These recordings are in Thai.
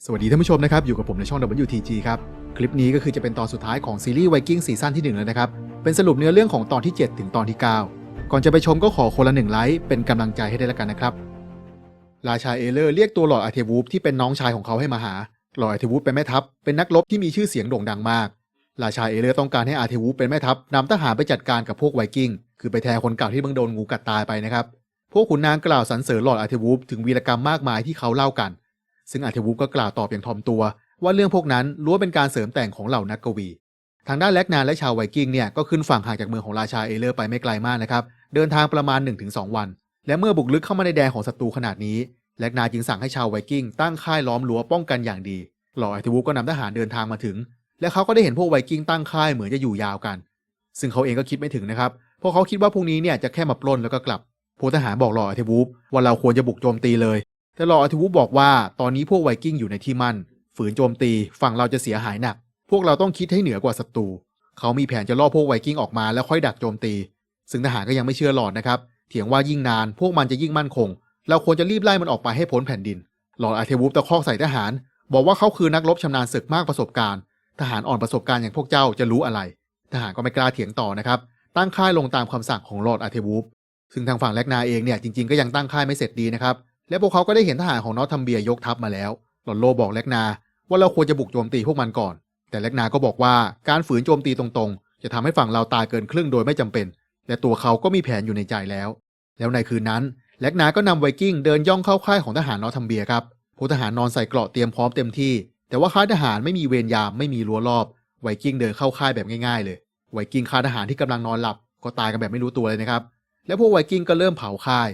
สวัสดีท่านผู้ชมนะครับ อยู่กับผมในช่อง WTG ครับ คลิปนี้ก็คือจะเป็นตอนสุดท้ายของซีรีส์ไวกิ้งซีซั่นที่ 1 แล้วนะครับ เป็นสรุปเนื้อเรื่องของตอนที่ 7 ถึงตอนที่ 9 ก่อนจะไปชมก็ขอคนละหนึ่งไลค์เป็นกำลังใจให้ได้ล้วกันนะครับ ราชาเอเลอร์เรียกตัวหลอดอาเทวูฟที่เป็นน้องชายของเขาให้มาหา หลอดอาเทวูฟเป็นแม่ทัพ เป็นนักรบที่มีชื่อเสียงโด่งดังมาก ราชาเอเลอร์ต้องการให้อาเทวูฟเป็นแม่ทัพนำทหารไปจัดการกับพวกไวกิ้ง คือไปแทนคนเก่าที่เพิ่งโดนงูกัดตายไปนะครับ พวกขุนนางกล่าวสรรเสริญหลอดอาเทวูฟถึงวีรกรรมมากมายที่เขาเล่ากัน ซึ่งอาเทวูฟก็กล่าวตอบอย่างถ่อมตัว ว่าเรื่องพวกนั้นล้วนเป็นการเสริมแต่งของเหล่านักกวี ทางด้านแลกนานและชาวไวกิ้งเนี่ยก็ขึ้นฝั่งห่างจากเมืองของราชาเอเลอร์ไปไม่ไกลมากนะครับ เดินทางประมาณ 1-2 วัน และเมื่อบุกลึกเข้ามาในแดนของศัตรูขนาดนี้แลกนาจึงสั่งให้ชาวไวกิ้งตั้งค่ายล้อมรั้วป้องกันอย่างดีหล่ออาเทวูฟก็นำทหารเดินทางมาถึง และเขาก็ได้เห็นพวกไวกิ้งตั้งค่ายเหมือนจะอยู่ยาวกัน ซึ่งเขาเองก็คิดไม่ถึงนะครับ เพราะเขาคิดว่าพวกนี้เนี่ยจะแค่มาปล้นแล้วก็กลับพลทหารบอกหล่ออาเทวูฟว่าเราควรจะบุกโจมตีเลย แต่หล่ออาเทวูฟบอกว่าตอนนี้พวกไวกิ้งอยู่ในที่มั่น ฝืนโจมตีฝั่งเราจะเสียหายหนัก พวกเราต้องคิดให้เหนือกว่าศัตรู เขามีแผนจะล่อพวกไวกิ้งออกมาแล้วค่อยดักโจมตี ซึ่งทหารก็ยังไม่เชื่อหลอดนะครับ เถียงว่ายิ่งนานพวกมันจะยิ่งมั่นคง เราควรจะรีบไล่มันออกไปให้พ้นแผ่นดิน หลอดอาเทวูฟตะคอกใส่ทหาร บอกว่าเขาคือนักรบชำนาญศึกมากประสบการณ์ ทหารอ่อนประสบการณ์อย่างพวกเจ้าจะรู้อะไร ทหารก็ไม่กล้าเถียงต่อนะครับ ตั้งค่ายลงตามคำสั่งของหลอดอาเทวูฟซึ่งทางฝั่งแลกนาเองเนี่ยจริงๆก็ยังตั้งค่ายไม่เสร็จดีนะครับ และพวกเขาก็ได้เห็นทหารของนอตทัมเบียยกทัพมาแล้ว หลอนโลบอกแลกนา ว่าเราควรจะบุกโจมตีพวกมันก่อน แต่แลกนาก็บอกว่าการฝืนโจมตีตรงๆ จะทำให้ฝั่งเราตายเกินครึ่งโดยไม่จำเป็น และตัวเขาก็มีแผนอยู่ในใจแล้ว แล้วในคืนนั้นแลกนาก็นำไวกิ้งเดินย่องเข้าค่ายของทหารนอตทัมเบียครับพวกทหารนอนใส่เกราะเตรียมพร้อมเต็มที่ แต่ว่าค่ายทหารไม่มีเวรยามไม่มีรั้วรอบไวกิ้งเดินเข้าค่ายแบบง่ายๆเลยไวกิ้งค่ายทหารที่กำลังนอนหลับก็ตายกันแบบไม่รู้ตัวเลยนะครับ แล้วพวกไวกิ้งก็เริ่มเผาค่าย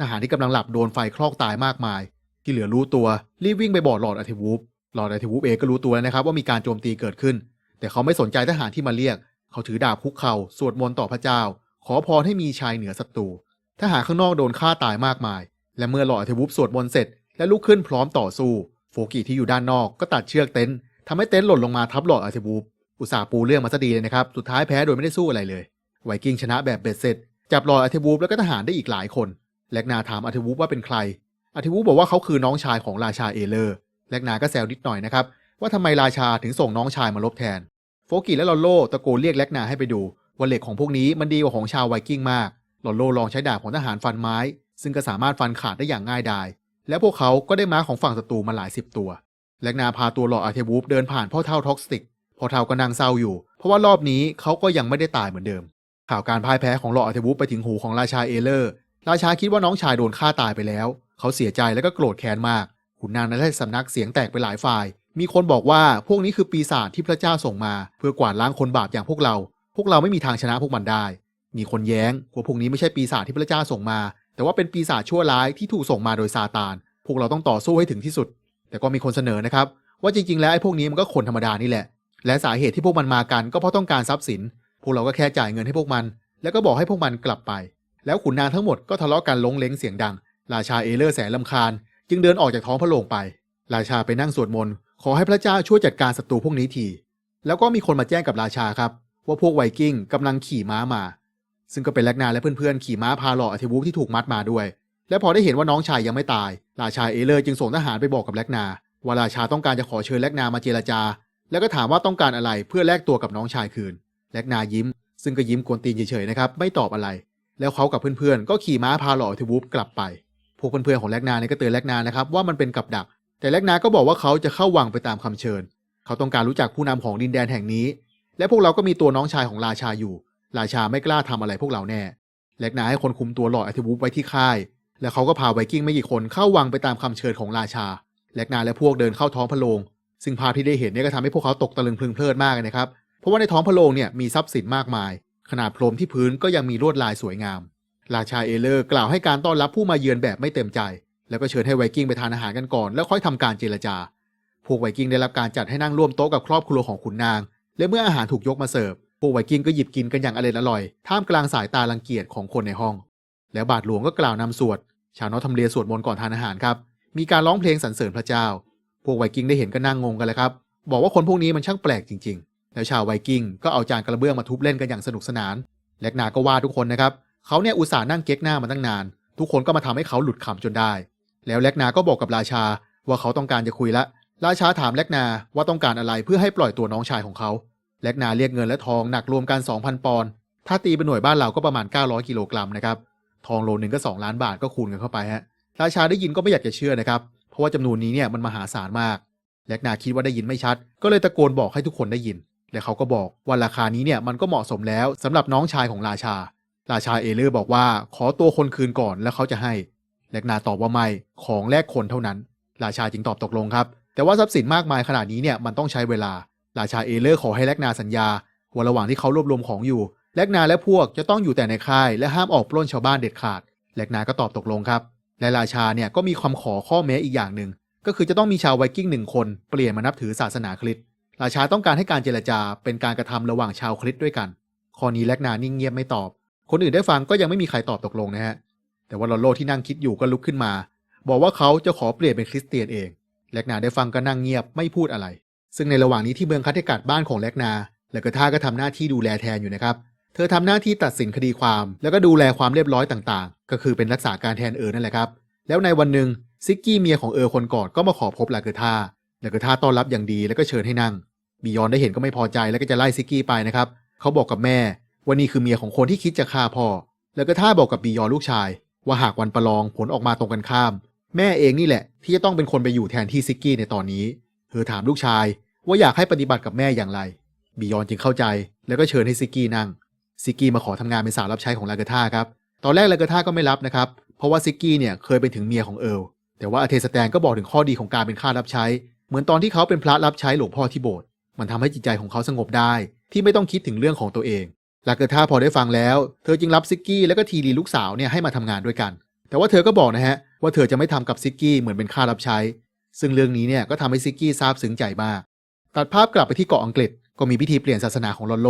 ทหารที่กำลังหลับโดนไฟคลอกตายมากมาย ที่เหลือรู้ตัวรีบวิ่งไปบอกหลอดอาเทวูฟหลอดอาเทวูฟเองก็รู้ตัวแล้วนะครับว่ามีการโจมตีเกิดขึ้น แต่เขาไม่สนใจทหารที่มาเรียก เขาถือดาบคุกเข่าสวดมนต์ต่อพระเจ้า ขอพรให้มีชัยเหนือศัตรูทหารข้างนอกโดนฆ่าตายมากมาย และเมื่อหลอดอาเทวูฟสวดมนต์เสร็จ และลุกขึ้นพร้อมต่อสู้โฟกิที่อยู่ด้านนอกก็ตัดเชือกเต็นท์ทำให้เต็นท์หล่นลงมาทับหลอดอาเทวูฟอุตส่าห์ปูเรื่องมาซะดีเลยนะครับสุดท้ายแพ้โดยไม่ได้สู้อะไรเลยไวกิ้งชนะแบบเบ็ดเสร็จจับหลอดอาเทวูฟแล้วก็ทหารได้อีกหลายคน แลกนาถามอาเทวูฟว่าเป็นใครอาเทวูฟบอกว่าเขาคือน้องชายของราชาเอเลอร์แลกนาก็แซวนิดหน่อยนะครับ ว่าทำไมราชาถึงส่งน้องชายมาลบแทน โฟกิและลอโลตะโกนเรียกแลกนาให้ไปดู ว่าเหล็กของพวกนี้มันดีกว่าของชาวไวกิ้งมากลอโลลองใช้ดาบของทหารฟันไม้ ซึ่งก็สามารถฟันขาดได้อย่างง่ายดาย และพวกเขาก็ได้ม้าของฝั่งศัตรูมาหลายสิบตัวแลกนาพาตัวหลอดอาเทวูฟเดินผ่านพ่อเท่าท็อกซิกพ่อเท่าก็นั่งเศร้าอยู่ เพราะว่ารอบนี้เขาก็ยังไม่ได้ตายเหมือนเดิม ข่าวการพ่ายแพ้ของหลอดอาเทวูฟไปถึงหูของราชาเอเลอร์ ราชาคิดว่าน้องชายโดนฆ่าตายไปแล้ว เขาเสียใจและก็โกรธแค้นมาก ขุนนางในราชสำนักเสียงแตกไปหลายฝ่าย มีคนบอกว่าพวกนี้คือปีศาจที่พระเจ้าส่งมา เพื่อกวาดล้างคนบาปอย่างพวกเรา พวกเราไม่มีทางชนะพวกมันได้ มีคนแย้งว่าพวกนี้ไม่ใช่ปีศาจที่พระเจ้าส่งมา แต่ว่าเป็นปีศาจชั่วร้ายที่ถูกส่งมาโดยซาตาน พวกเราต้องต่อสู้ให้ถึงที่สุด แต่ก็มีคนเสนอนะครับว่าจริงๆแล้วไอ้พวกนี้มันก็คนธรรมดานี่แหละ และสาเหตุที่พวกมันมากันก็เพราะต้องการทรัพย์สิน พวกเราก็แค่จ่ายเงินให้พวกมัน แล้วก็บอกให้พวกมันกลับไป แล้วขุนนางทั้งหมดก็ทะเลาะกันลงเล้งเสียงดัง ราชาเอเลอร์แสนลำคาญ จึงเดินออกจากท้องพระโรงไป ราชาไปนั่งสวดมนต์ขอให้พระเจ้าช่วยจัดการศัตรูพวกนี้ที แล้วก็มีคนมาแจ้งกับราชาครับ ว่าพวกไวกิ้งกำลังขี่ม้ามา ซึ่งก็เป็นแลกนาและเพื่อนๆขี่ม้าพาหล่ออาเทวูฟที่ถูกมัดมาด้วย และพอได้เห็นว่าน้องชายยังไม่ตาย ราชาเอเลอร์จึงส่งทหารไปบอกกับแลกนา ว่าราชาต้องการจะขอเชิญแลกนามาเจรจา แล้วก็ถามว่าต้องการอะไรเพื่อแลกตัวกับน้องชายคืนแลกนายิ้ม ซึ่งก็ยิ้มกวนตีนเฉยๆนะครับไม่ตอบอะไร แล้วเขากับเพื่อนๆ ก็ขี่ม้าพาหล่ออาเทวูฟกลับไป พวกเพื่อนๆของแลกนาเนี่ยก็เตือนแลกนานะครับว่ามันเป็นกับดัก แต่แลกนาก็บอกว่าเขาจะเข้าวังไปตามคำเชิญ เขาต้องการรู้จักผู้นำของดินแดนแห่งนี้ และพวกเราก็มีตัวน้องชายของราชาอยู่ ราชาไม่กล้าทำอะไรพวกเราแน่ แลกนาให้คนคุมตัวหลอดอาเทวูฟไว้ที่ค่าย แล้วเขาก็พาไวกิ้งไม่กี่คนเข้าวังไปตามคำเชิญของราชา แลกนาและพวกเดินเข้าท้องพระโรงซึ่งภาพที่ได้เห็นเนี่ยก็ทำให้พวกเขาตกตะลึงพลึงเพลิดมากเลยนะครับ เพราะว่าในท้องพระโรงเนี่ยมีทรัพย์สินมากมาย ขนาดพรมที่พื้นก็ยังมีลวดลายสวยงาม ราชาเอเลอร์กล่าวให้การต้อนรับผู้มาเยือนแบบไม่เต็มใจ แล้วก็เชิญให้ไวกิ้งไปทานอาหารกันก่อน แล้วค่อยทำการเจรจา พวกไวกิ้งได้รับการจัดให้นั่งร่วมโต๊ะกับครอบครัวของขุนนาง และเมื่ออาหารถูกยกมาเสิร์ฟ พวกไวกิ้งก็หยิบกินกันอย่างอร่อยท่ามกลางสายตารังเกียจของคนในห้อง แล้วบาทหลวงก็กล่าวนำสวด ชาวนอตทำเลียสวดมนต์ก่อนทานอาหารครับ มีการร้องเพลงสรรเสริญพระเจ้า พวกไวกิ้งได้เห็นก็นั่งงงกันเลยครับ บอกว่าคนพวกนี้มันช่างแปลกจริง ๆ แล้วชาวไวกิ้งก็เอาจานกระเบื้องมาทุบเล่นกันอย่างสนุกสนาน แลกนาก็ว่าทุกคนนะครับเขาเนี่ยอุตส่าห์นั่งเก๊กหน้ามาตั้งนาน ทุกคนก็มาทำให้เขาหลุดขำจนได้ แล้วแลกนาก็บอกกับราชาว่าเขาต้องการจะคุยละราชาถามแลกนาว่าต้องการอะไรเพื่อให้ปล่อยตัวน้องชายของเขาแลกนาเรียกเงินและทองหนักรวมกัน2,000ปอนด์ถ้าตีเป็นหน่วยบ้านเราก็ประมาณ 900 กิโลกรัมนะครับทองโลนึงก็ 2 ล้านบาทก็คูณกันเข้าไปฮะราชาได้ยินก็ไม่อยากจะเชื่อนะครับ เพราะว่าจำนวนนี้เนี่ยมันมหาศาลมาก แลกนาคิดว่าได้ยินไม่ชัด ก็เลยตะโกนบอกให้ทุกคนได้ยิน และเขาก็บอกว่าราคานี้เนี่ยมันก็เหมาะสมแล้วสำหรับน้องชายของราชา ราชาเอเลอร์บอกว่าขอตัวคนคืนก่อนแล้วเขาจะให้แลกนาตอบว่าไม่ของแลกคนเท่านั้น ราชาจึงตอบตกลงครับ แต่ว่าทรัพย์สินมากมายขนาดนี้เนี่ยมันต้องใช้เวลา ราชาเอเลอร์ขอให้แลกนาสัญญาว่าระหว่างที่เขารวบรวมของอยู่แลกนาและพวกจะต้องอยู่แต่ในค่ายและห้ามออกปล้นชาวบ้านเด็ดขาดแลกนาก็ตอบตกลงครับ และราชาเนี่ยก็มีคำขอข้อแม้อีกอย่างหนึ่งก็คือจะต้องมีชาวไวกิ้งหนึ่งคนเปลี่ยนมานับถือศาสนาคริสต์ ราชาต้องการให้การเจรจาเป็นการกระทำระหว่างชาวคริสต์ด้วยกัน ข้อนี้แลกนานิ่งเงียบไม่ตอบ คนอื่นได้ฟังก็ยังไม่มีใครตอบตกลงนะฮะ แต่ว่าลอโลที่นั่งคิดอยู่ก็ลุกขึ้นมา บอกว่าเขาจะขอเปลี่ยนเป็นคริสเตียนเอง แลกนาได้ฟังก็นั่งเงียบไม่พูดอะไร ซึ่งในระหว่างนี้ที่เมืองคัตเทกัดบ้านของแลกนา และกระท่าก็ทำหน้าที่ดูแลแทนอยู่นะครับ เธอทำหน้าที่ตัดสินคดีความ แล้วก็ดูแลความเรียบร้อยต่างๆ ก็คือเป็นรักษาการแทนเออนั่นแหละครับ แล้วในวันหนึ่งซิกกี้เมียของเออคนก่อนก็มาขอพบลาเกอร์ท่า แลาเกอร์ท่าต้อนรับอย่างดีแล้วก็เชิญให้นั่ง บียอนได้เห็นก็ไม่พอใจแล้วก็จะไล่ซิกกี้ไปนะครับ เขาบอกกับแม่ว่านี่คือเมียของคนที่คิดจะฆ่าพ่อ แลาเกอร์ท่าบอกกับบียอนลูกชาย ว่าหากวันประลองผลออกมาตรงกันข้าม แม่เองนี่แหละ ที่จะต้องเป็นคนไปอยู่แทนที่ซิกกี้ในตอนนี้ เธอถามลูกชาย ว่าอยากให้ปฏิบัติกับแม่อย่างไร บียอนจึงเข้าใจ แล้วก็เชิญให้ซิกกี้นั่ง ซิกกี้มาขอทำงานเป็นสาวรับใช้ของลาเกอร์ท่าครับ ตอนแรกลาเกอร์ท่าก็ไม่รับนะครับ เพราะว่าซิกกี้เนี่ยเคยเป็นถึงเมียของเอิร์ลแต่ว่าอเทสแตนก็บอกถึงข้อดีของการเป็นข้ารับใช้ มือนตอนที่เขาเป็นพระรับใช้หลวงพ่อที่โบสถ์มันทำให้จิตใจของเขาสงบได้ ที่ไม่ต้องคิดถึงเรื่องของตัวเองลาเกอร์ท่าพอได้ฟังแล้ว เธอจึงรับซิกกี้แล้วก็ทีรีลูกสาวเนี่ยให้มาทำงานด้วยกัน แต่ว่าเธอก็บอกนะฮะว่าเธอจะไม่ทำกับซิกกี้เหมือนเป็นข้ารับใช้ ซึ่งเรื่องนี้เนี่ยก็ทำให้ซิกกี้ซาบซึ้งใจมาก ตัดภาพกลับไปที่เกาะอังกฤษก็มีพิธีเปลี่ยนศาสนาของลอนโล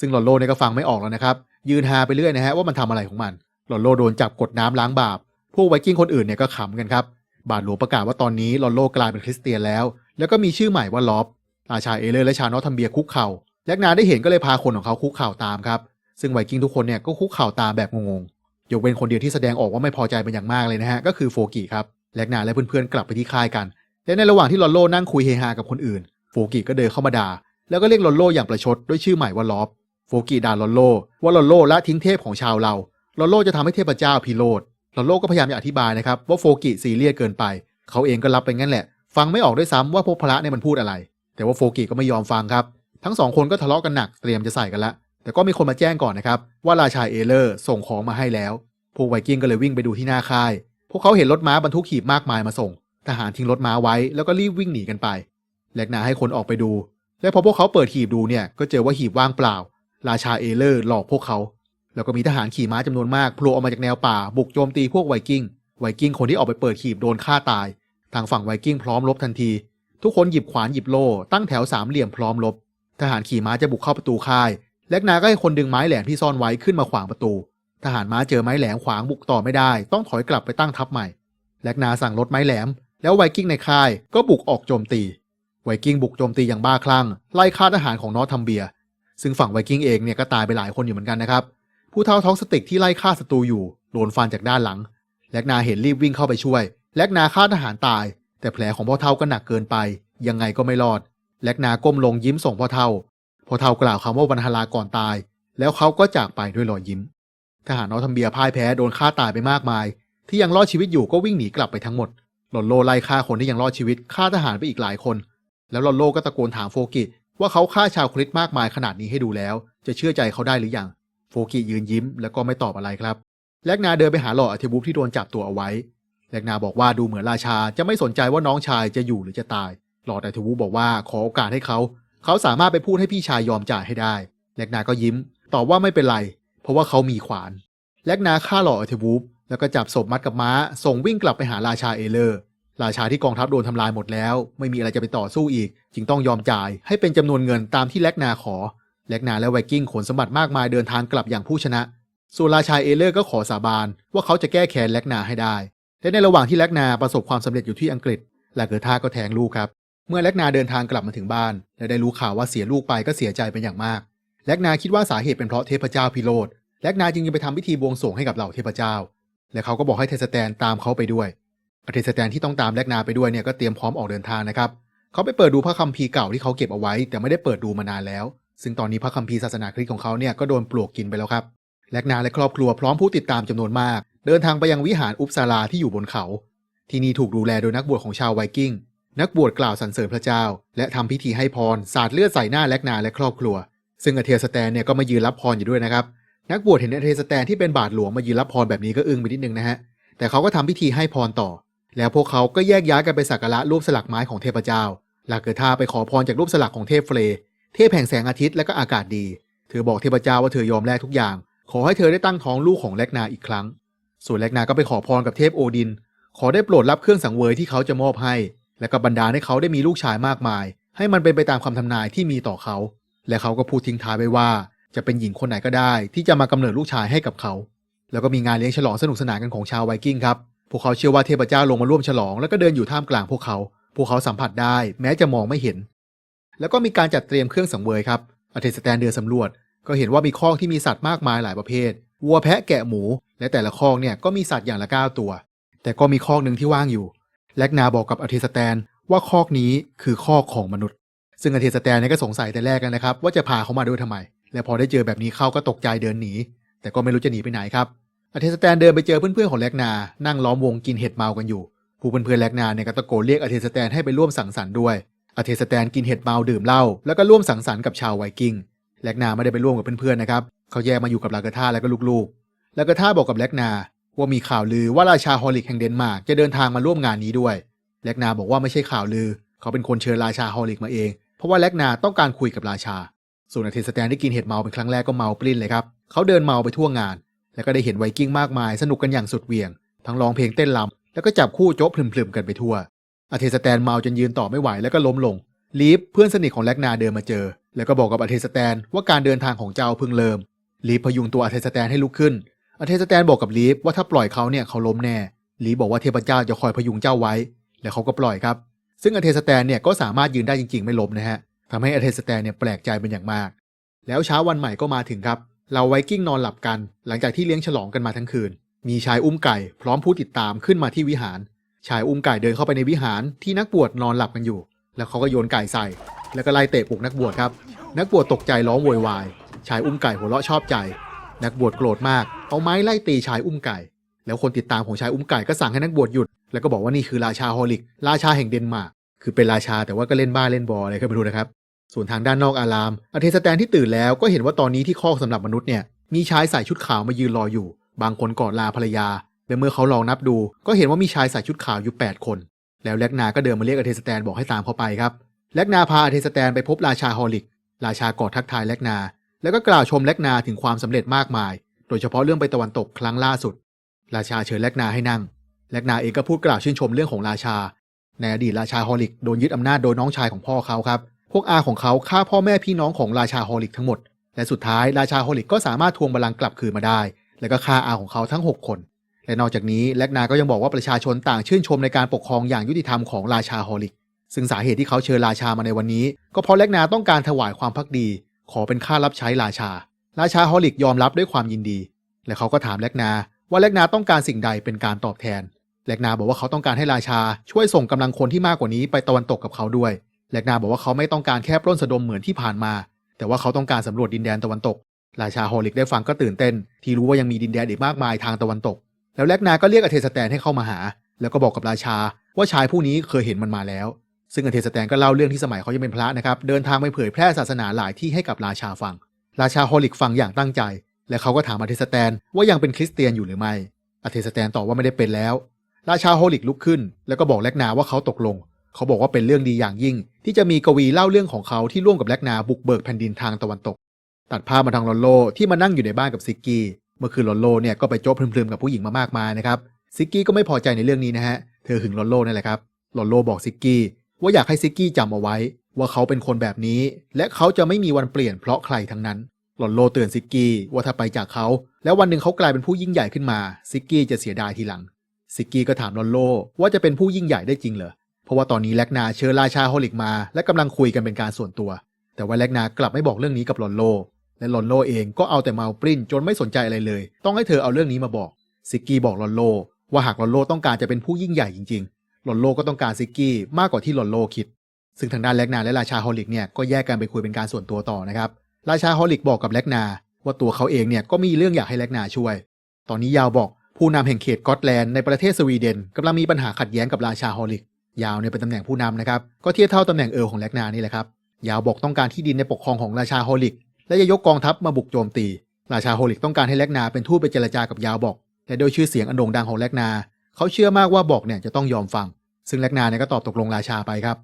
ซึ่งลอนโลเนี่ยก็ฟังไม่ออกแล้วนะครับ ยืนฮาไปเรื่อยนะฮะว่ามันทำอะไรของมันลอนโลโดนจับกดน้ำล้างบาป พวกไวกิ้งคนอื่นเนี่ยก็ขำกันครับ บาทหลวงประกาศว่าตอนนี้ลอนโลกลายเป็นคริสเตียนแล้ว แล้วก็มีชื่อใหม่ว่าลอฟราชาเอเลอร์และชาวนอทัมเบียคุกเข่าแลกนาได้เห็นก็เลยพาคนของเขาคุกเข่าตามครับซึ่งไวกิ้งทุกคนเนี่ยก็คุกเข่าตามแบบงงๆยกเว้นคนเดียวที่แสดงออกว่าไม่พอใจเป็นอย่างมากเลยนะฮะก็คือโฟกิครับแลกนาและเพื่อนๆกลับไปที่ค่ายกัน และในระหว่างที่ลอนโลนั่งคุยเฮฮากับคนอื่น โฟกิก็เดินเข้ามาด่าแล้วก็เรียกลอนโลอย่างประชดด้วยชื่อใหม่ว่าลอฟโฟกิด่าลอนโลว่าลอนโลละทิ้งเทพของชาวเราลอนโลจะทำให้เทพเจ้าพิโรธ ลอนโลก็พยายามจะอธิบายนะครับว่าโฟกิซีเรียสเกินไป เขาเองก็รับไปงั้นแหละ ฟังไม่ออกด้วยซ้ำว่าพวกพระเนี่ยมันพูดอะไร แต่ว่าโฟกิก็ไม่ยอมฟังครับ ทั้งสองคนก็ทะเลาะกันหนักเตรียมจะใส่กันละ แต่ก็มีคนมาแจ้งก่อนนะครับว่าราชาเอเลอร์ส่งของมาให้แล้ว พวกไวกิ้งก็เลยวิ่งไปดูที่หน้าค่าย พวกเขาเห็นรถม้าบรรทุกหีบมากมายมาส่ง ทหารทิ้งรถม้าไว้แล้วก็รีบวิ่งหนีกันไปแลกนาให้คนออกไปดู และพอพวกเขาเปิดหีบดูเนี่ยก็เจอว่าหีบว่างเปล่า ราชาเอเลอร์หลอกพวกเขา แล้วก็มีทหารขี่ม้าจำนวนมากโผล่ออกมาจากแนวป่าบุกโจมตีพวกไวกิ้ง ไวกิ้งคนที่ออกไปเปิดหีบโดนฆ่าตาย ทางฝั่งไวกิ้งพร้อมรบทันที ทุกคนหยิบขวานหยิบโล่ตั้งแถวสามเหลี่ยมพร้อมรบ ทหารขี่ม้าจะบุกเข้าประตูค่าย แลกนาก็ให้คนดึงไม้แหลมที่ซ่อนไว้ขึ้นมาขวางประตู ทหารม้าเจอไม้แหลมขวางบุกต่อไม่ได้ ต้องถอยกลับไปตั้งทัพใหม่ แลกนาสั่งลดไม้แหลม แล้วไวกิ้งในค่ายก็บุกออกโจมตี ไวกิ้งบุกโจมตีอย่างบ้าคลั่งไล่ฆ่าทหารของนอร์ทัมเบีย ซึ่งฝั่งไวกิ้งเองเนี่ยก็ตายไปหลายคนอยู่เหมือนกันนะครับ ผู้เท่าท้องสติกที่ไล่ฆ่าศัตรูอยู่โดนฟันจากด้านหลัง แลกนาเห็นรีบวิ่งเข้าไปช่วย แลกนาฆ่าทหารตาย แต่แผลของพ่อเท่าก็หนักเกินไป ยังไงก็ไม่รอด แลกนาก้มลงยิ้มส่งพ่อเท่า พ่อเท่ากล่าวคำว่าวันฮาราก่อนตาย แล้วเขาก็จากไปด้วยรอยยิ้ม ทหารนอร์ทัมเบียพ่ายแพ้โดนฆ่าตายไปมากมาย ที่ยังรอดชีวิตอยู่ก็วิ่งหนีกลับไปทั้งหมด หลอนโลไล่ฆ่าคนที่ยังรอดชีวิตฆ่าทหารไปอีกหลายคน แล้วหลอนโลก็ตะโกนถามโฟกิว่าเขาฆ่าชาวคริสต์มากมายขนาดนี้ให้ดูแล้ว จะเชื่อใจเขาได้หรือยัง โฟกิยืนยิ้มแล้วก็ไม่ตอบอะไรครับ แลกนาเดินไปหาหล่ออธิบุฟที่โดนจับตัวเอาไว้ แลกนาบอกว่าดูเหมือนราชาจะไม่สนใจว่าน้องชายจะอยู่หรือจะตาย หลอดอธิบุฟบอกว่าขอโอกาสให้เขา เขาสามารถไปพูดให้พี่ชายยอมจ่ายให้ได้ แลกนาก็ยิ้ม ตอบว่าไม่เป็นไร เพราะว่าเขามีขวาน แลกนาฆ่าหล่ออธิบุฟแล้วก็จับศพมัดกับม้า ส่งวิ่งกลับไปหาราชาเอเลอร์ ราชาที่กองทัพโดนทำลายหมดแล้ว ไม่มีอะไรจะไปต่อสู้อีก จึงต้องยอมจ่ายให้เป็นจำนวนเงินตามที่แลกนาขอ แลกนาและไวกิ้งขนสมบัติมากมายเดินทางกลับอย่างผู้ชนะ ส่วนราชาเอเลอร์ก็ขอสาบานว่าเขาจะแก้แค้นแลกนาให้ได้ และในระหว่างที่แลกนาประสบความสำเร็จอยู่ที่อังกฤษลาเกอร์ท่าก็แทงลูกครับ เมื่อแลกนาเดินทางกลับมาถึงบ้าน และได้รู้ข่าวว่าเสียลูกไปก็เสียใจเป็นอย่างมาก แลกนาคิดว่าสาเหตุเป็นเพราะเทพเจ้าพิโรธแลกนาจึงยังไปทำพิธีบวงสรวงให้กับเหล่าเทพเจ้า และเขาก็บอกให้เทสแตนตามเขาไปด้วยอเทสแตนที่ต้องตามแลกนาไปด้วยเนี่ยก็เตรียมพร้อมออกเดินทางนะครับเขาไปเปิดดูพระคัมภีร์เก่าที่เขาเก็บเอาไว้ แต่ไม่ได้เปิดดูมานานแล้ว ซึ่งตอนนี้พระคัมภีร์ศาสนาคริสต์ของเขาเนี่ยก็โดนปลวกกินไปแล้วครับแลกนาและครอบครัวพร้อมผู้ติดตามจำนวนมาก เดินทางไปยังวิหารอุปซาลาที่อยู่บนเขา ที่นี่ถูกดูแลโดยนักบวชของชาวไวกิ้ง นักบวชกล่าวสรรเสริญพระเจ้า และทำพิธีให้พรสาดเลือดใส่หน้าแลกนาและครอบครัว ซึ่งอเทียสแตนเนี่ยก็มายืนรับพรอยู่ด้วยนะครับนักบวชเห็นอเทียสแตนที่เป็นบาทหลวงมายืนรับพรแบบนี้ก็อึ้งไปนิดนึงนะฮะแต่เขาก็ทำพิธีให้พรต่อ แล้วพวกเขาก็แยกย้ายกันไปสักการะรูปสลักไม้ของเทพเจ้าลาเกิธาไปขอพรจากรูปสลักของเทพเฟร เทพแห่งแสงอาทิตย์และก็อากาศดี เธอบอกเทพเจ้าว่าเธอยอมแลกทุกอย่าง ขอให้เธอได้ตั้งท้องลูกของแลกนาอีกครั้ง ส่วนแลกนาก็ไปขอพรกับเทพโอดิน ขอได้โปรดรับเครื่องสังเวยที่เขาจะมอบให้ และก็บันดาให้เขาได้มีลูกชายมากมาย ให้มันเป็นไปตามคำทำนายที่มีต่อเขา และเขาก็พูดทิ้งท้ายไว้ว่า จะเป็นหญิงคนไหนก็ได้ ที่จะมากำเนิดลูกชายให้กับเขา แล้วก็มีงานเลี้ยงฉลองสนุกสนานกันของชาวไวกิ้งครับพวกเขาเชื่อว่าเทพเจ้าลงมาร่วมฉลอง แล้วก็เดินอยู่ท่ามกลางพวกเขา พวกเขาสัมผัสได้ แม้จะมองไม่เห็น แล้วก็มีการจัดเตรียมเครื่องสังเวยครับอเทสแตนเดินสำรวจ ก็เห็นว่ามีคอกที่มีสัตว์มากมายหลายประเภท วัวแพะแกะหมู และแต่ละคอกเนี่ยก็มีสัตว์อย่างละ9ตัว แต่ก็มีคอกหนึ่งที่ว่างอยู่ แลกนาบอกกับอเทสแตนว่าคอกนี้คือคอกของมนุษย์ ซึ่งอเทสแตนเนี่ยก็สงสัยแต่แรกกันนะครับ ว่าจะพาเขามาด้วยทำไม และพอได้เจอแบบนี้เขาก็ตกใจเดินหนี แต่ก็ไม่รู้จะหนีไปไหนครับอเทสแตนเดินไปเจอเพื่อนๆของแลกนา นั่งล้อมวงกินเห็ดเมากันอยู่ ผู้เพื่อนๆแลกนาเนี่ยก็ตะโกนเรียกอเทสแตนให้ไปร่วมสังสรรค์ด้วย อเทสแตนกินเห็ดเมาดื่มเหล้าแล้วก็ร่วมสังสรรค์กับชาวไวกิ้งแลกนาไม่ได้ไปร่วมกับเพื่อนๆนะครับเขาแยกมาอยู่กับลากาธาและก็ลูกๆลากาธาบอกกับแลกนา ว่ามีข่าวลือว่าราชาฮอลิกแห่งเดนมาร์กจะเดินทางมาร่วมงานนี้ด้วยแลกนาบอกว่าไม่ใช่ข่าวลือ เขาเป็นคนเชิญราชาฮอลิกมาเอง เพราะว่าแลกนาต้องการคุยกับราชา ส่วนอเทสแตนที่กินเห็ดเมาเป็นครั้งแรกก็เมาปลิ้นเลยครับเขาเดินเมาไปทั่วงาน แล้วก็ได้เห็นไวกิ้งมากมายสนุกกันอย่างสุดเหวี่ยง ทั้งร้องเพลงเต้นรำแล้วก็จับคู่โจ๊ะพลึมๆกันไปทั่ว อเทสแตนเมาจนยืนต่อไม่ไหวแล้วก็ล้มลง ลีฟเพื่อนสนิทของแลกนาเดินมาเจอ แล้วก็บอกกับอเทสแตนว่าการเดินทางของเจ้าเพิ่งเริ่ม ลีฟพยุงตัวอเทสแตนให้ลุกขึ้นอเทสแตนบอกกับลีฟว่าถ้าปล่อยเขาเนี่ยเขาล้มแน่ ลีฟบอกว่าเทพเจ้าจะคอยพยุงเจ้าไว้ แล้วเขาก็ปล่อยครับ ซึ่งอเทสแตนเนี่ยก็สามารถยืนได้จริง ๆ ไม่ล้มนะฮะทำให้อเทสแตนเนี่ยแปลกใจเป็นอย่างมาก แล้วเช้าวันใหม่ก็มาถึงครับ เราไวกิ้งนอนหลับกัน หลังจากที่เลี้ยงฉลองกันมาทั้งคืน มีชายอุ้มไก่ พร้อมผู้ติดตามขึ้นมาที่วิหาร ชายอุ้มไก่เดินเข้าไปในวิหารที่นักบวชนอนหลับกันอยู่ แล้วเขาก็โยนไก่ใส่ แล้วก็ไล่เตะปลุกนักบวชครับ นักบวชตกใจร้องโวยวาย ชายอุ้มไก่หัวเราะชอบใจ นักบวชโกรธมาก เอาไม้ไล่ตีชายอุ้มไก่ แล้วคนติดตามของชายอุ้มไก่ก็สั่งให้นักบวชหยุด แล้วก็บอกว่านี่คือราชาฮอลิก ราชาแห่งเดนมาร์ก คือเป็นราชาแต่ว่าก็เล่นบ้าเล่นบออะไรก็ไม่รู้นะครับ ส่วนทางด้านนอกอาราม อเทสแตนที่ตื่นแล้วก็เห็นว่าตอนนี้ที่คอกสำหรับมนุษย์เนี่ย มีชายใส่ชุดขาวมายืนรออยู่ บางคนกอดลาภรรยา และเมื่อเขาลองนับดู ก็เห็นว่ามีชายใส่ชุดขาวอยู่ 8 คน แล้วแลกนา ก็เดินมาเรียกอเทสแตนบอกให้ตามเขาไปครับ แลกนาพาอเทสแตนไปพบราชาฮอลิก ราชากอดทักทายแลกนา แล้วก็กล่าวชมแลกนาถึงความสำเร็จมากมาย โดยเฉพาะเรื่องไปตะวันตกครั้งล่าสุด ราชาเชิญแลกนาให้นั่ง แลกนาเองก็พูดกล่าวชื่นชมเรื่องของราชา ในอดีตราชาฮอลิกโดนยึดอำนาจโดยน้องชายของพ่อเขาครับ พวกอาของเขาฆ่าพ่อแม่พี่น้องของราชาฮอลิกทั้งหมด และสุดท้ายราชาฮอลิกก็สามารถทวงบัลลังก์กลับคืนมาได้ แล้วก็ฆ่าอาของเขาทั้ง 6 คน และนอกจากนี้แลกนาก็ยังบอกว่าประชาชนต่างชื่นชมในการปกครองอย่างยุติธรรมของราชาฮอลิก ซึ่งสาเหตุที่เขาเชิญราชามาในวันนี้ ก็เพราะแลกนาต้องการถวายความพักดี ขอเป็นค่ารับใช้ราชา ราชาฮอลิกยอมรับด้วยความยินดี และเขาก็ถามแลกนาว่าแลกนาต้องการสิ่งใดเป็นการตอบแทนแลกนาบอกว่าเขาต้องการให้ราชาช่วยส่งกำลังคนที่มากกว่านี้ไปตะวันตกกับเขาด้วยแลกนาบอกว่าเขาไม่ต้องการแค่ปล้นสะดมเหมือนที่ผ่านมา แต่ว่าเขาต้องการสำรวจดินแดนตะวันตก ราชาฮอลิกได้ฟังก็ตื่นเต้น ที่รู้ว่ายังมีดินแดนอีกมากมายทางตะวันตก แล้วแลกนาก็เรียกอเทสแตนให้เข้ามาหา แล้วก็บอกกับราชา ว่าชายผู้นี้เคยเห็นมันมาแล้ว ซึ่งอเทสแตนก็เล่าเรื่องที่สมัยเขายังเป็นพระนะครับ เดินทางไปเผยแพร่ศาสนาหลายที่ให้กับราชาฟัง ราชาฮอลิกฟังอย่างตั้งใจ และเขาก็ถามอเทสแตนว่ายังเป็นคริสเตียนอยู่หรือไม่อเทสแตนตอบว่าไม่ได้เป็นแล้ว ราชาฮอลิกลุกขึ้น แล้วก็บอกแลกนาว่าเขาตกลง เขาบอกว่าเป็นเรื่องดีอย่างยิ่ง ที่จะมีกวีเล่าเรื่องของเขาที่ร่วมกับแลกนาบุกเบิกแผ่นดินทางตะวันตก ตัดภาพมาทางลอนโลที่มานั่งอยู่ในบ้านกับซิกกี้ เมื่อคืนลอนโลเนี่ยก็ไปโจ๊บพลึมๆกับผู้หญิงมามากมายนะครับซิกกี้ก็ไม่พอใจในเรื่องนี้นะฮะเธอหึงลอนโลนั่นแหละครับลอนโลบอกซิกกี้ว่าอยากให้ซิกกี้จำเอาไว้ ว่าเขาเป็นคนแบบนี้ และเขาจะไม่มีวันเปลี่ยนเพราะใครทั้งนั้นลอนโลเตือนซิกกี้ว่าถ้าไปจากเขา แล้ววันหนึ่งเขากลายเป็นผู้ยิ่งใหญ่ขึ้นมาซิกกี้จะเสียดายทีหลังซิกกี้ก็ถามลอนโลว่าจะเป็นผู้ยิ่งใหญ่ได้จริงเหรอเพราะว่าตอนนี้แลกนาเชิญราชาฮอลิกมา และกำลังคุยกันเป็นการส่วนตัว แต่ว่าแลกนากลับไม่บอกเรื่องนี้กับลอนโล และลอนโลเองก็เอาแต่เมาปลิ้นจนไม่สนใจอะไรเลย ต้องให้เธอเอาเรื่องนี้มาบอกซิกกี้บอกลอนโล ว่าหากลอนโลต้องการจะเป็นผู้ยิ่งใหญ่จริงๆลอนโลก็ต้องการซิกกี้มากกว่าที่ลอนโลคิด ซึ่งทางด้านแลกนาและราชาฮอลิกเนี่ยก็แยกกันไปคุยเป็นการส่วนตัวต่อนะครับราชาฮอลิกบอกกับแลกนาว่าตัวเขาเองเนี่ยก็มีเรื่องอยากให้แลกนาช่วย ตอนนี้ยาวบอกผู้นำแห่งเขตกอตแลนด์ในประเทศสวีเดนกำลังมีปัญหาขัดแย้งกับราชาฮอลิก ยาวเนี่ยเป็นตำแหน่งผู้นำนะครับก็เทียบเท่าตำแหน่งเอิร์ลของแลกนานี่แหละครับยาวบอกต้องการที่ดินในปกครองของราชาฮอลิก และจะยกกองทัพมาบุกโจมตี ราชาโฮลิกต้องการให้แลกนาเป็นทูตไปเจรจากับยาวบอกและโดยชื่อเสียงอันโด่งดังของแลกนา เขาเชื่อมากว่าบอกเนี่ยจะต้องยอมฟัง ซึ่งแลกนาเนี่ยก็ตอบตกลงราชาไปครับ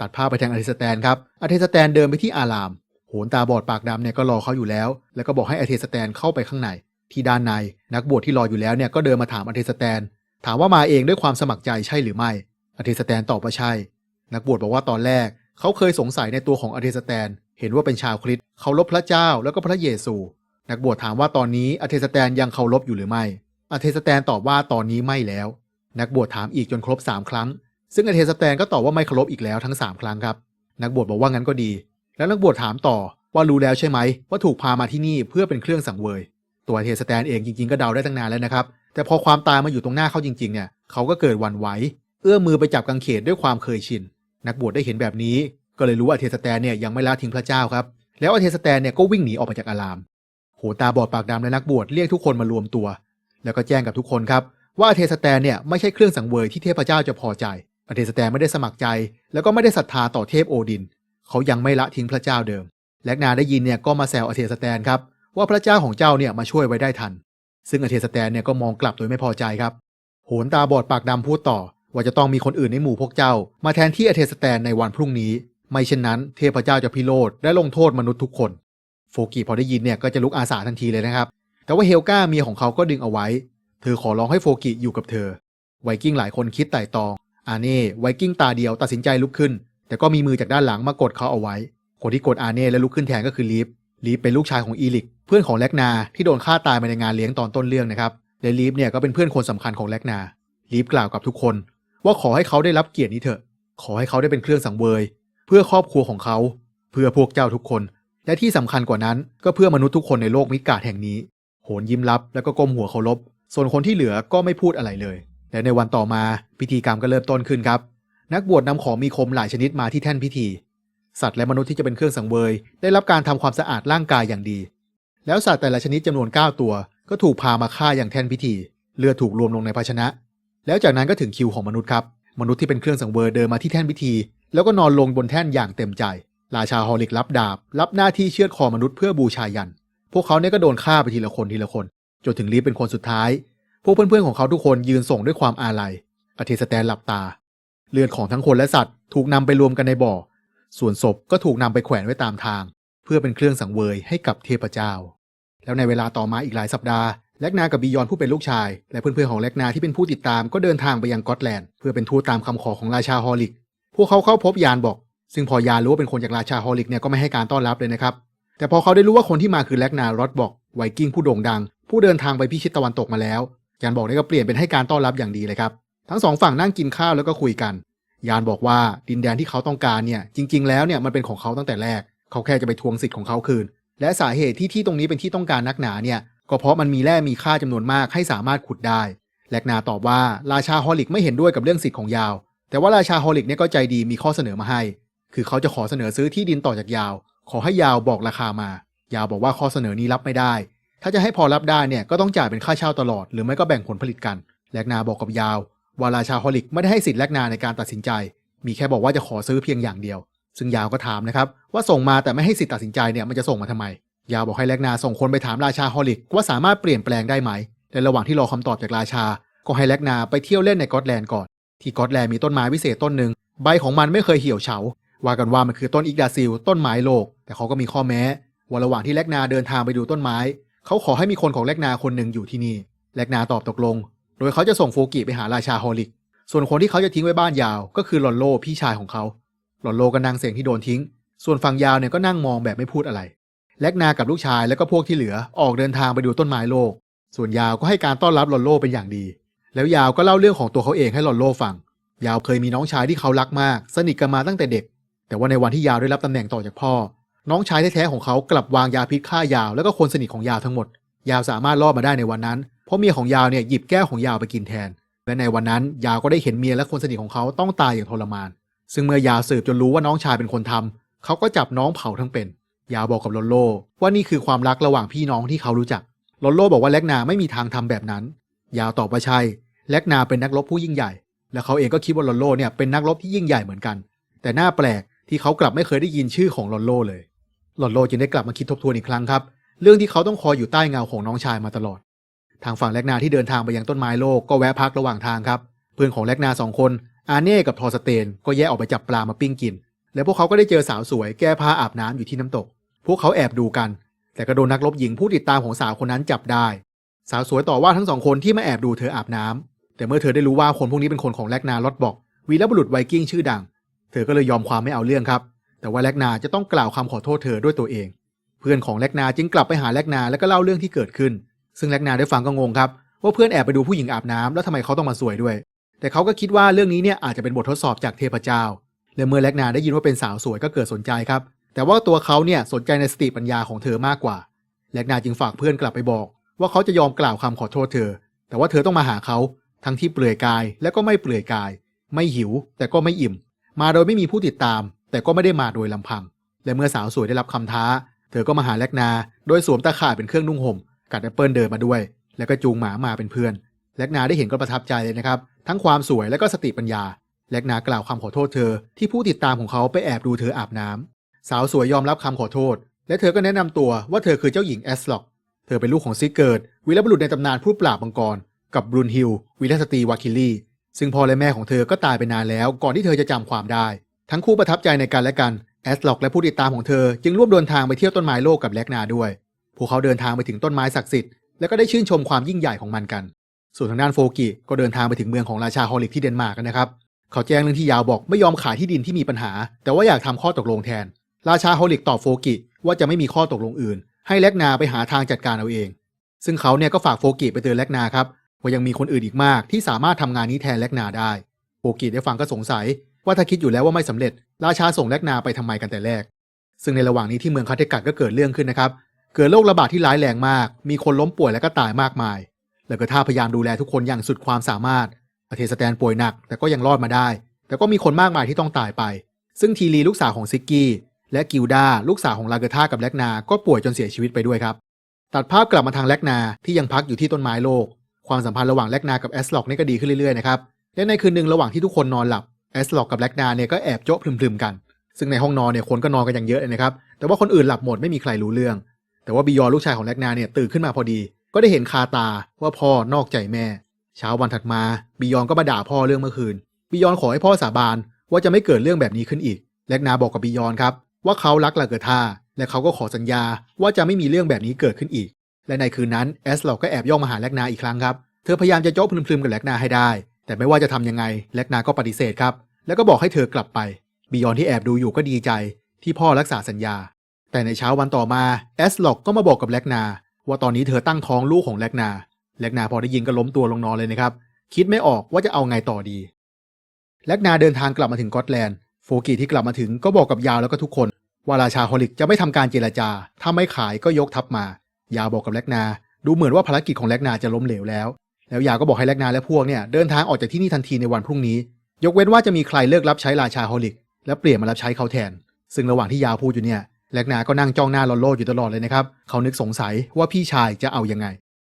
ตัดภาพไปทางอาเทสแตนครับอาเทสแตนเดินไปที่อาราม โหนตาบอดปากดำเนี่ยก็รอเขาอยู่แล้ว แล้วก็บอกให้อาเทสแตนเข้าไปข้างใน ที่ด้านในนักบวชที่รออยู่แล้วเนี่ยก็เดินมาถามอาเทสแตน ถามว่ามาเองด้วยความสมัครใจใช่หรือไม่อาเทสแตนตอบว่าใช่ นักบวชบอกว่าตอนแรก เขาเคยสงสัยในตัวของอาเทสแตน เห็นว่าเป็นชาวคริสต์เคารพพระเจ้าแล้วก็พระเยซู นักบวชถามว่าตอนนี้อเทสแตนยังเคารพอยู่หรือไม่อเทสแตนตอบว่าตอนนี้ไม่แล้ว นักบวชถามอีกจนครบ3ครั้ง ซึ่งอเทสแตนก็ตอบว่าไม่เคารพอีกแล้วทั้ง3ครั้งครับ นักบวชบอกว่างั้นก็ดี แล้วนักบวชถามต่อว่ารู้แล้วใช่ไหมว่าถูกพามาที่นี่เพื่อเป็นเครื่องสังเวย ตัวเทสแตนเองจริงๆก็เดาได้ตั้งนานแล้วนะครับ แต่พอความตายมาอยู่ตรงหน้าเขาจริงๆเนี่ยเขาก็เกิดวันไหว เอื้อมมือไปจับกังเขนด้วยความเคยชิน นักบวชได้เห็นแบบนี้ ก็เลยรู้ว่าเทสแตนเนี่ยยังไม่ละทิ้งพระเจ้าครับ แล้วอเทสแตนเนี่ยก็วิ่งหนีออกมาจากอาราม โหตาบอดปากดำและนักบวชเรียกทุกคนมารวมตัว แล้วก็แจ้งกับทุกคนครับว่าอเทสแตนเนี่ยไม่ใช่เครื่องสังเวยที่เทพเจ้าจะพอใจอเทสแตนไม่ได้สมัครใจ แล้วก็ไม่ได้ศรัทธาต่อเทพโอดิน เขายังไม่ละทิ้งพระเจ้าเดิม แลกนาได้ยินเนี่ยก็มาแซวอเทสแตนครับว่าพระเจ้าของเจ้าเนี่ยมาช่วยไว้ได้ทัน ซึ่งอเทสแตนเนี่ยก็มองกลับโดยไม่พอใจครับ โหนตาบอดปากดำพูดต่อ ว่าจะต้องมีคนอื่นในหมู่พวกเจ้า มาแทนที่อเทสแตนในวันพรุ่งนี้ ไม่เช่นนั้นเทพเจ้าจะพิโรธและลงโทษมนุษย์ทุกคน โฟกิพอได้ยินเนี่ยก็จะลุกอาสาทันทีเลยนะครับ แต่ว่าเฮลกาเมียของเขาก็ดึงเอาไว้ เธอขอร้องให้โฟกิอยู่กับเธอ ไวกิ้งหลายคนคิดไต่ตองอาเน่ไวกิ้งตาเดียวตัดสินใจลุกขึ้น แต่ก็มีมือจากด้านหลังมากดเขาเอาไว้ คนที่กดอาเน่และลุกขึ้นแทนก็คือลีฟลีฟเป็นลูกชายของอีลิก เพื่อนของแลกนาที่โดนฆ่าตายมาในงานเลี้ยงตอนต้นเรื่องนะครับและลีฟเนี่ยก็เป็นเพื่อนคนสำคัญของแลกนาลีฟกล่าวกับทุกคน ว่าขอให้เขาได้รับเกียรตินี้เถอะ ขอให้เขาได้เป็นเครื่องสังเวย พื่อครอบครัวของเขา เพื่อพวกเจ้าทุกคน และที่สำคัญกว่านั้นก็เพื่อมนุษย์ทุกคนในโลกมิกาดแห่งนี้ โหนยิ้มรับแล้วก็ก้มหัวเคารพส่วนคนที่เหลือก็ไม่พูดอะไรเลย และในวันต่อมาพิธีกรรมก็เริ่มต้นขึ้นครับ นักบวชนำของมีคมหลายชนิดมาที่แท่นพิธี สัตว์และมนุษย์ที่จะเป็นเครื่องสังเวย ได้รับการทำความสะอาดร่างกายอย่างดี แล้วสัตว์แต่ละชนิดจำนวน 9 ตัว ก็ถูกพามาฆ่าอย่างแท่นพิธี เลือดถูกรวมลงในภาชนะ แล้วจากนั้นก็ถึงคิวของมนุษย์ครับ มนุษย์ที่เป็นเครื่องสังเวยเดินมาที่แท่นพิธี แล้วก็นอนลงบนแท่นอย่างเต็มใจ ราชาฮอลิกรับดาบ รับหน้าที่เชือดคอมนุษย์เพื่อบูชายัน พวกเขาเนี่ยก็โดนฆ่าไปทีละคนทีละคน จนถึงลีฟเป็นคนสุดท้าย พวกเพื่อนๆของเขาทุกคนยืนส่งด้วยความอาลัยอเทสแตนหลับตา เลือดของทั้งคนและสัตว์ ถูกนำไปรวมกันในบ่อ ส่วนศพก็ถูกนำไปแขวนไว้ตามทาง เพื่อเป็นเครื่องสังเวยให้กับเทพเจ้า แล้วในเวลาต่อมาอีกหลายสัปดาห์แลกนากับบียอนผู้เป็นลูกชาย และเพื่อนๆของแลกนาที่เป็นผู้ติดตามก็เดินทางไปยังกอตแลนด์เพื่อเป็นทูตตามคำขอของราชาฮอลิก พวกเขาเข้าพบยานบอก ซึ่งพอยานรู้ว่าเป็นคนจากราชาฮอลิกเนี่ยก็ไม่ให้การต้อนรับเลยนะครับ แต่พอเขาได้รู้ว่าคนที่มาคือแลกนารอดบอกไวกิ้งผู้โด่งดัง ผู้เดินทางไปพิชิตตะวันตกมาแล้ว ยานบอกได้ก็เปลี่ยนเป็นให้การต้อนรับอย่างดีเลยครับ ทั้งสองฝั่งนั่งกินข้าวแล้วก็คุยกัน ยานบอกว่าดินแดนที่เขาต้องการเนี่ยจริง ๆ แล้วเนี่ยมันเป็นของเขาตั้งแต่แรก เขาแค่จะไปทวงสิทธิ์ของเขาคืน และสาเหตุที่ที่ตรงนี้เป็นที่ต้องการนักหนาเนี่ยก็เพราะมันมีแร่มีค่าจำนวนมากให้สามารถขุดได้แลกนาตอบว่าราชาฮอลิกไม่เห็นด้วยกับเรื่องสิทธิ์ของยาว แต่ว่าราชาฮอลิกเนี่ยก็ใจดีมีข้อเสนอมาให้ คือเขาจะขอเสนอซื้อที่ดินต่อจากยาว ขอให้ยาวบอกราคามายาวบอกว่าข้อเสนอนี้รับไม่ได้ ถ้าจะให้พอรับได้เนี่ยก็ต้องจ่ายเป็นค่าเช่าตลอด หรือไม่ก็แบ่งผลผลิตกัน แลกนาบอกกับยาว ว่าราชาฮอลิกไม่ได้ให้สิทธิ์แลกนาในการตัดสินใจ มีแค่บอกว่าจะขอซื้อเพียงอย่างเดียว ซึ่งยาวก็ถามนะครับว่าส่งมาแต่ไม่ให้สิทธิ์ตัดสินใจเนี่ยมันจะส่งมาทำไม ยาวบอกให้แลกนาส่งคนไปถามราชาฮอลิกว่าสามารถเปลี่ยนแปลงได้ไหมในระหว่างที่รอคำตอบจากราชา ก็ให้แลกนาไปเที่ยวเล่นในกอตแลนด์ก่อน ที่กอตแลนด์มีต้นไม้วิเศษต้นหนึ่งใบของมันไม่เคยเหี่ยวเฉา ว่ากันว่ามันคือต้นอิกดาซิล ต้นไม้โลก แต่เขาก็มีข้อแม้ว่าระหว่างที่แลกนาเดินทางไปดูต้นไม้ เขาขอให้มีคนของแลกนาคนหนึ่งอยู่ที่นี่แลกนาตอบตกลง โดยเขาจะส่งโฟกิไปหาราชาฮอลิก ส่วนคนที่เขาจะทิ้งไว้บ้านยาว ก็คือลอนโลพี่ชายของเขาลอนโลก็นั่งเสียงที่โดนทิ้ง ส่วนฝั่งยาวเนี่ยก็นั่งมองแบบไม่พูดอะไรแลกนากับลูกชายแล้วก็พวกที่เหลือออกเดินทางไปดูต้นไม้โลก ส่วนยาวก็ให้การต้อนรับลอนโลเป็นอย่างดี แล้วยาวก็เล่าเรื่องของตัวเขาเองให้ลอนโลฟัง ยาวเคยมีน้องชายที่เขารักมาก สนิทกันมาตั้งแต่เด็ก แต่ว่าในวันที่ยาวได้รับตำแหน่งต่อจากพ่อ น้องชายแท้ๆของเขากลับวางยาพิษฆ่ายาวแล้วก็คนสนิทของยาวทั้งหมด ยาวสามารถรอดมาได้ในวันนั้น เพราะเมียของยาวเนี่ยหยิบแก้วของยาวไปกินแทน และในวันนั้นยาวก็ได้เห็นเมียและคนสนิทของเขาต้องตายอย่างทรมาน ซึ่งเมื่อยาวสืบจนรู้ว่าน้องชายเป็นคนทำเขาก็จับน้องเผาทั้งเป็น ยาวบอกกับลอนโลว่านี่คือความรักระหว่างพี่น้องที่เขารู้จักลอนโลบอกว่าแลกนาไม่มีทางทำแบบนั้น ยาวต่อบว่าใช่แลกนาเป็นนักรบผู้ยิ่งใหญ่ และเขาเองก็คิดว่าลอนโลเนี่ยเป็นนักรบที่ยิ่งใหญ่เหมือนกัน แต่หน่าแปลกที่เขากลับไม่เคยได้ยินชื่อของลอนโลเลย ลอนโลจึงได้กลับมาคิดทบทวนอีกครั้งครับ เรื่องที่เขาต้องคอยอยู่ใต้เงาของน้องชายมาตลอด ทางฝั่งแลกนาที่เดินทางไปยังต้นไม้โลกก็แวะพักระหว่างทางครับ เพื่อนของแลกนาสองคน อาเน่กับทอสเตน ก็แยกออกไปจับปลามาปิ้งกิน แล้วพวกเขาก็ได้เจอสาวสวยแก้ผ้าอาบน้ำอยู่ที่น้ำตก พวกเขาแอบดูกัน แต่ก็โดนนักรบหญิงผู้ติดตามของสาวคนนั้นจับได้ สาวสวยต่อว่าทั้งสองคนที่มาแอบดูเธออาบน้ำแต่เมื่อเธอได้รู้ว่าคนพวกนี้เป็นคนของแลกนาลอดบอกวีรบุรุษไวกิ้งชื่อดัง เธอก็เลยยอมความไม่เอาเรื่องครับ แต่ว่าแลกนาจะต้องกล่าวคำขอโทษเธอด้วยตัวเอง เพื่อนของแลกนาจึงกลับไปหาแลกนาแล้วก็เล่าเรื่องที่เกิดขึ้น ซึ่งแลกนาได้ฟังก็งงครับว่าเพื่อนแอบไปดูผู้หญิงอาบน้ำแล้วทำไมเขาต้องมาสวยด้วย แต่เขาก็คิดว่าเรื่องนี้เนี่ยอาจจะเป็นบททดสอบจากเทพเจ้าและเมื่อแลกนาได้ยินว่าเป็นสาวสวยก็เกิดสนใจครับ แต่ว่าตัวเขาเนี่ยสนใจในสติปัญญาของเธอมากกว่าแลกนาจึงฝากเพื่อนกลับไปบอก ว่าเขาจะยอมกล่าวคำขอโทษเธอ แต่ว่าเธอต้องมาหาเขาทั้งที่เปลือยกายและก็ไม่เปลือยกาย ไม่หิว แต่ก็ไม่อิ่ม มาโดยไม่มีผู้ติดตาม แต่ก็ไม่ได้มาโดยลำพัง และเมื่อสาวสวยได้รับคำท้า เธอก็มาหาแลกนา โดยสวมตาข่ายเป็นเครื่องนุ่งห่ม กัดแอปเปิลเดินมาด้วย แล้วก็จูงหมามาเป็นเพื่อนแลกนาได้เห็นก็ประทับใจเลยนะครับ ทั้งความสวยและก็สติปัญญาแลกนากล่าวคำขอโทษเธอ ที่ผู้ติดตามของเขาไปแอบดูเธออาบน้ำสาวสวยยอมรับคำขอโทษ และเธอก็แนะนำตัวว่าเธอคือเจ้าหญิงแอสล็อก ธอเป็นลูกของซิกเกิร์ดวีรบุรุษในตำนานผู้ปราบมังกร กับบรูนฮิลวีรสตรีวาคิลี่ซึ่งพ่อและแม่ของเธอก็ตายไปนานแล้ว ก่อนที่เธอจะจำความได้ ทั้งคู่ประทับใจในกันและกันแอสล็อกและผู้ติดตามของเธอจึงร่วมเดินทางไปเที่ยวต้นไม้โลกกับแลกนาด้วย พวกเขาเดินทางไปถึงต้นไม้ศักดิ์สิทธิ์และก็ได้ชื่นชมความยิ่งใหญ่ของมันกัน ส่วนทางด้านโฟกิก็เดินทางไปถึงเมืองของราชาฮอลิกที่เดนมาร์กกันนะครับเขาแจ้งเรื่องที่ยาวบอกไม่ยอมขายที่ดินที่มีปัญหา แต่ว่าอยากทำข้อตกลงแทน ราชาฮอลิกตอบโฟกิว่าจะไม่มีข้อตกลงอื่น ให้แลกนาไปหาทางจัดการเอาเอง ซึ่งเขาเนี่ยก็ฝากโฟกิไปเตือนแลกนาครับว่ายังมีคนอื่นอีกมากที่สามารถทำงานนี้แทนแลกนาได้โฟกิได้ฟังก็สงสัย ว่าถ้าคิดอยู่แล้วว่าไม่สำเร็จ ราชาส่งแลกนาไปทำไมกันแต่แรก ซึ่งในระหว่างนี้ที่เมืองคาเทกัดก็เกิดเรื่องขึ้นนะครับ เกิดโรคระบาดที่ร้ายแรงมาก มีคนล้มป่วยและก็ตายมากมาย แล้วก็ท่าพยายามดูแลทุกคนอย่างสุดความสามารถอาเทสแตนป่วยหนัก แต่ก็ยังรอดมาได้ แต่ก็มีคนมากมายที่ต้องตายไป ซึ่งทีรีลูกสาวของซิกกี้ และกิลดาลูกสาวของลาเกธากับแลกนา ก็ป่วยจนเสียชีวิตไปด้วยครับ ตัดภาพกลับมาทางแลกนาที่ยังพักอยู่ที่ต้นไม้โลก ความสัมพันธ์ระหว่างแลกนากับแอสล็อกนี่ก็ดีขึ้นเรื่อยๆนะครับ และในคืนหนึ่งระหว่างที่ทุกคนนอนหลับแอสล็อกกับแลกนาเนี่ยก็แอบโจ๊ะพลึมๆกัน ซึ่งในห้องนอนเนี่ยคนก็นอนกันอย่างเยอะเลยนะครับ แต่ว่าคนอื่นหลับหมดไม่มีใครรู้เรื่อง แต่ว่าบิยอนลูกชายของแลกนาเนี่ยตื่นขึ้นมาพอดี ก็ได้เห็นคาตาว่าพ่อนอกใจแม่ เช้าวันถัดมาบิยอนก็มาด่าพ่อเรื่องเมื่อคืนบิยอนขอให้พ่อสาบานว่าจะไม่เกิดเรื่องแบบนี้ขึ้นอีกแลกนาบอกกับบิยอนครับ ว่าเขารักลาเกิดท่าและเขาก็ขอสัญญาว่าจะไม่มีเรื่องแบบนี้เกิดขึ้นอีก และในคืนนั้นแอสลอกก็แอบย่องมาหาแลกนาอีกครั้งครับ เธอพยายามจะโจ๊กพลึมๆกับแลกนาให้ได้ แต่ไม่ว่าจะทำยังไงแลกนาก็ปฏิเสธครับ แล้วก็บอกให้เธอกลับไป บิยอนที่แอบดูอยู่ก็ดีใจ ที่พ่อรักษาสัญญา แต่ในเช้าวันต่อมาแอสล็อกก็มาบอกกับแลกนา ว่าตอนนี้เธอตั้งท้องลูกของแลกนาแลกนาพอได้ยินก็ล้มตัวลงนอนเลยนะครับ คิดไม่ออกว่าจะเอาไงต่อดีแลกนาเดินทางกลับมาถึงกอตแลนด์ โฟกีที่กลับมาถึงก็บอกกับยาวแล้วก็ทุกคนว่าราชาฮอลิกจะไม่ทำการเจรจา ถ้าไม่ขายก็ยกทัพมา ยาวบอกกับแลกนา ดูเหมือนว่าภารกิจของแลกนาจะล้มเหลวแล้ว แล้วยาวก็บอกให้แลกนาและพวกเนี่ยเดินทางออกจากที่นี่ทันทีในวันพรุ่งนี้ ยกเว้นว่าจะมีใครเลิกรับใช้ราชาฮอลิก และเปลี่ยนมารับใช้เขาแทน ซึ่งระหว่างที่ยาวพูดอยู่เนี่ยแลกนาก็นั่งจ้องหน้าลอนโลอยู่ตลอดเลยนะครับ เขานึกสงสัยว่าพี่ชายจะเอายังไง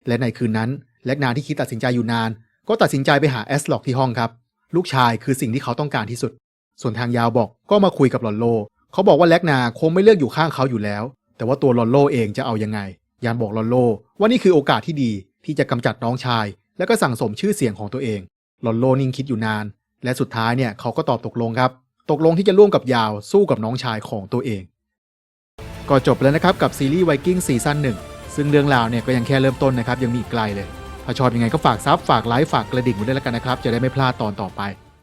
และในคืนนั้นแลกนาที่คิดตัดสินใจอยู่นาน ก็ตัดสินใจไปหาแอสล็อกที่ห้องครับ ลูกชายคือสิ่งที่เขาต้องการที่สุด ส่วนทางยาวบอกก็มาคุยกับลอนโล เขาบอกว่าแลกนาคงไม่เลือกอยู่ข้างเขาอยู่แล้ว แต่ว่าตัวลอนโลเองจะเอายังไง ยานบอกลอนโลว่านี่คือโอกาสที่ดีที่จะกำจัดน้องชาย และก็สั่งสมชื่อเสียงของตัวเองลอนโลนิ่งคิดอยู่นาน และสุดท้ายเนี่ยเขาก็ตอบตกลงครับ ตกลงที่จะร่วมกับยาวสู้กับน้องชายของตัวเอง ก็จบแล้วนะครับกับซีรีส์ไวกิ้งซีซั่นหนึ่งซึ่งเรื่องราวเนี่ยก็ยังแค่เริ่มต้นนะครับยังมีอีกไกลเลยถ้าชอบยังไงก็ฝากซับฝากไลค์ฝากกระดิ่งไว้ด้วยแล้วกันนะครับจะได้ไม่พลาดตอนต่อไป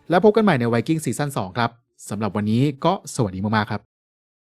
แล้วพบกันใหม่ในไวกิ้งซีซั่น2ครับสำหรับวันนี้ก็สวัสดีมากๆครับ